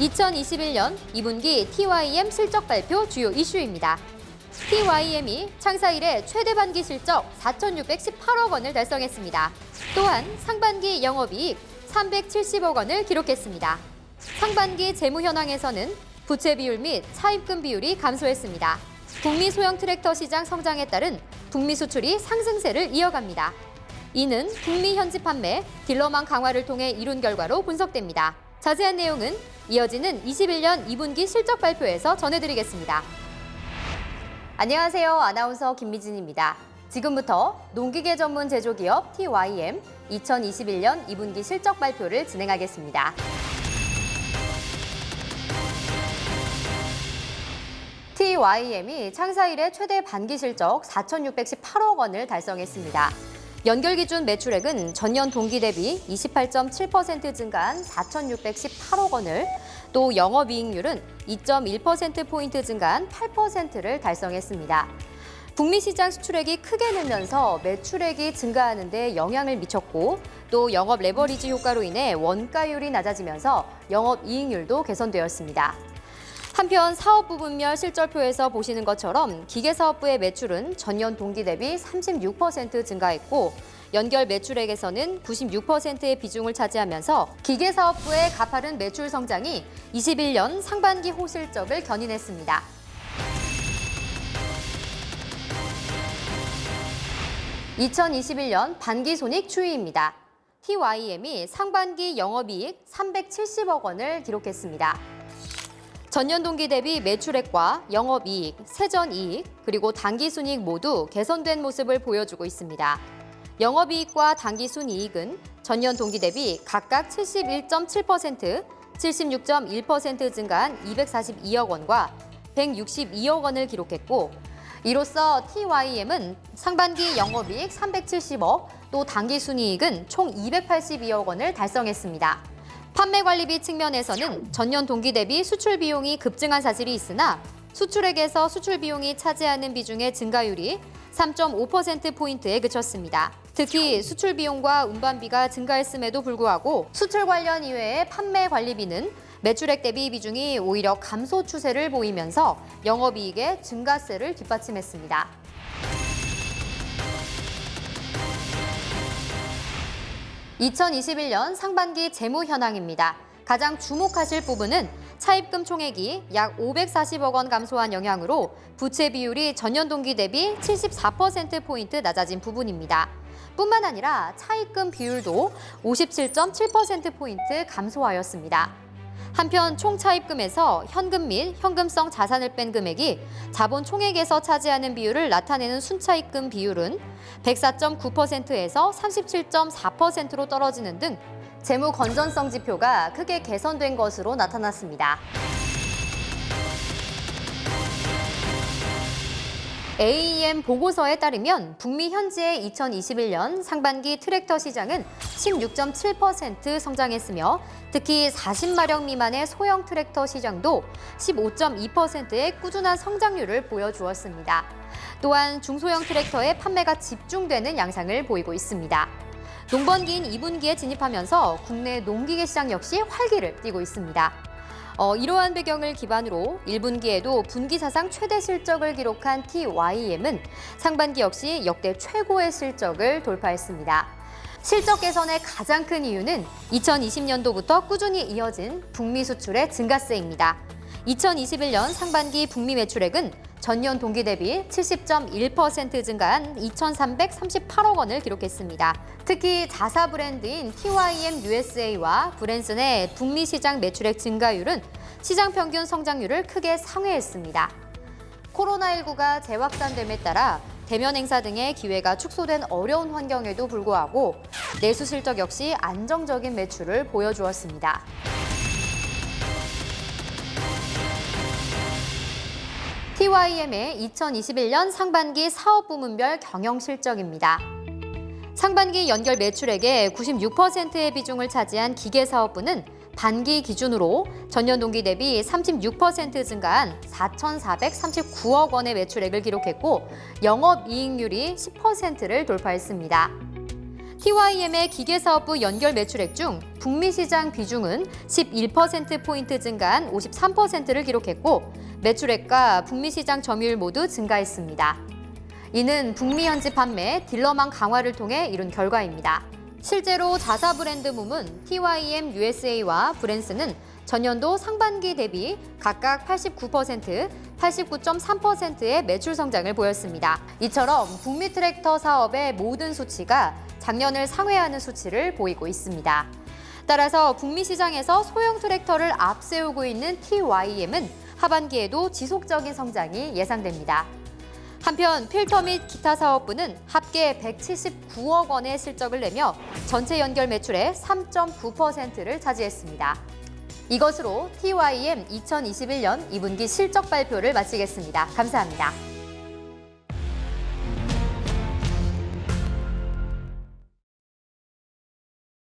2021년 2분기 TYM 실적 발표 주요 이슈입니다. TYM이 창사 이래 최대 반기 실적 4,618억 원을 달성했습니다. 또한 상반기 영업이익 370억 원을 기록했습니다. 상반기 재무 현황에서는 부채 비율 및 차입금 비율이 감소했습니다. 북미 소형 트랙터 시장 성장에 따른 북미 수출이 상승세를 이어갑니다. 이는 북미 현지 판매, 딜러망 강화를 통해 이룬 결과로 분석됩니다. 자세한 내용은 이어지는 21년 2분기 실적 발표에서 전해드리겠습니다. 안녕하세요. 아나운서 김미진입니다. 지금부터 농기계 전문 제조기업 TYM 2021년 2분기 실적 발표를 진행하겠습니다. TYM이 창사 이래 최대 반기 실적 4,618억 원을 달성했습니다. 연결 기준 매출액은 전년 동기 대비 28.7% 증가한 4,618억 원을 또 영업이익률은 2.1%포인트 증가한 8%를 달성했습니다. 북미 시장 수출액이 크게 늘면서 매출액이 증가하는 데 영향을 미쳤고 또 영업 레버리지 효과로 인해 원가율이 낮아지면서 영업 이익률도 개선되었습니다. 한편 사업 부 분별 실적표에서 보시는 것처럼 기계사업부의 매출은 전년 동기 대비 36% 증가했고 연결 매출액에서는 96%의 비중을 차지하면서 기계사업부의 가파른 매출 성장이 21년 상반기 호실적을 견인했습니다. (2021년) 반기 손익 추이입니다. TYM이 상반기 영업이익 370억 원을 기록했습니다. 전년 동기 대비 매출액과 영업이익, 세전이익, 그리고 당기순이익 모두 개선된 모습을 보여주고 있습니다. 영업이익과 당기순이익은 전년 동기 대비 각각 71.7%, 76.1% 증가한 242억 원과 162억 원을 기록했고 이로써 TYM은 상반기 영업이익 370억, 또 당기순이익은 총 282억 원을 달성했습니다. 판매 관리비 측면에서는 전년 동기 대비 수출 비용이 급증한 사실이 있으나 수출액에서 수출 비용이 차지하는 비중의 증가율이 3.5%포인트에 그쳤습니다. 특히 수출 비용과 운반비가 증가했음에도 불구하고 수출 관련 이외의 판매 관리비는 매출액 대비 비중이 오히려 감소 추세를 보이면서 영업이익의 증가세를 뒷받침했습니다. (2021년) 상반기 재무 현황입니다. 가장 주목하실 부분은 차입금 총액이 약 540억 원 감소한 영향으로 부채 비율이 전년 동기 대비 74%포인트 낮아진 부분입니다. 뿐만 아니라 차입금 비율도 57.7%포인트 감소하였습니다. 한편 총 차입금에서 현금 및 현금성 자산을 뺀 금액이 자본 총액에서 차지하는 비율을 나타내는 순차입금 비율은 104.9%에서 37.4%로 떨어지는 등 재무 건전성 지표가 크게 개선된 것으로 나타났습니다. AEM 보고서에 따르면 북미 현지의 2021년 상반기 트랙터 시장은 16.7% 성장했으며 특히 40마력 미만의 소형 트랙터 시장도 15.2%의 꾸준한 성장률을 보여주었습니다. 또한 중소형 트랙터의 판매가 집중되는 양상을 보이고 있습니다. 농번기인 2분기에 진입하면서 국내 농기계 시장 역시 활기를 띠고 있습니다. 어, 이러한 배경을 기반으로 1분기에도 분기 사상 최대 실적을 기록한 TYM은 상반기 역시 역대 최고의 실적을 돌파했습니다. 실적 개선의 가장 큰 이유는 2020년도부터 꾸준히 이어진 북미 수출의 증가세입니다. 2021년 상반기 북미 매출액은 전년 동기 대비 70.1% 증가한 2,338억 원을 기록했습니다. 특히 자사 브랜드인 TYM USA와 브랜슨의 북미 시장 매출액 증가율은 시장 평균 성장률을 크게 상회했습니다. 코로나19가 재확산됨에 따라 대면 행사 등의 기회가 축소된 어려운 환경에도 불구하고 내수 실적 역시 안정적인 매출을 보여주었습니다. TYM의 2021년 상반기 사업 부문별 경영 실적입니다. 상반기 연결 매출액의 96%의 비중을 차지한 기계 사업부는 반기 기준으로 전년 동기 대비 36% 증가한 4,439억 원의 매출액을 기록했고 영업 이익률이 10%를 돌파했습니다. TYM의 기계사업부 연결 매출액 중 북미 시장 비중은 11%포인트 증가한 53%를 기록했고 매출액과 북미 시장 점유율 모두 증가했습니다. 이는 북미 현지 판매 딜러망 강화를 통해 이룬 결과입니다. 실제로 자사 브랜드 부문 TYM USA와 브랜스는 전년도 상반기 대비 각각 89%, 89.3%의 매출 성장을 보였습니다. 이처럼 북미 트랙터 사업의 모든 수치가 작년을 상회하는 수치를 보이고 있습니다. 따라서 북미 시장에서 소형 트랙터를 앞세우고 있는 TYM은 하반기에도 지속적인 성장이 예상됩니다. 한편 필터 및 기타 사업부는 합계 179억 원의 실적을 내며 전체 연결 매출의 3.9%를 차지했습니다. 이것으로 TYM 2021년 2분기 실적 발표를 마치겠습니다. 감사합니다.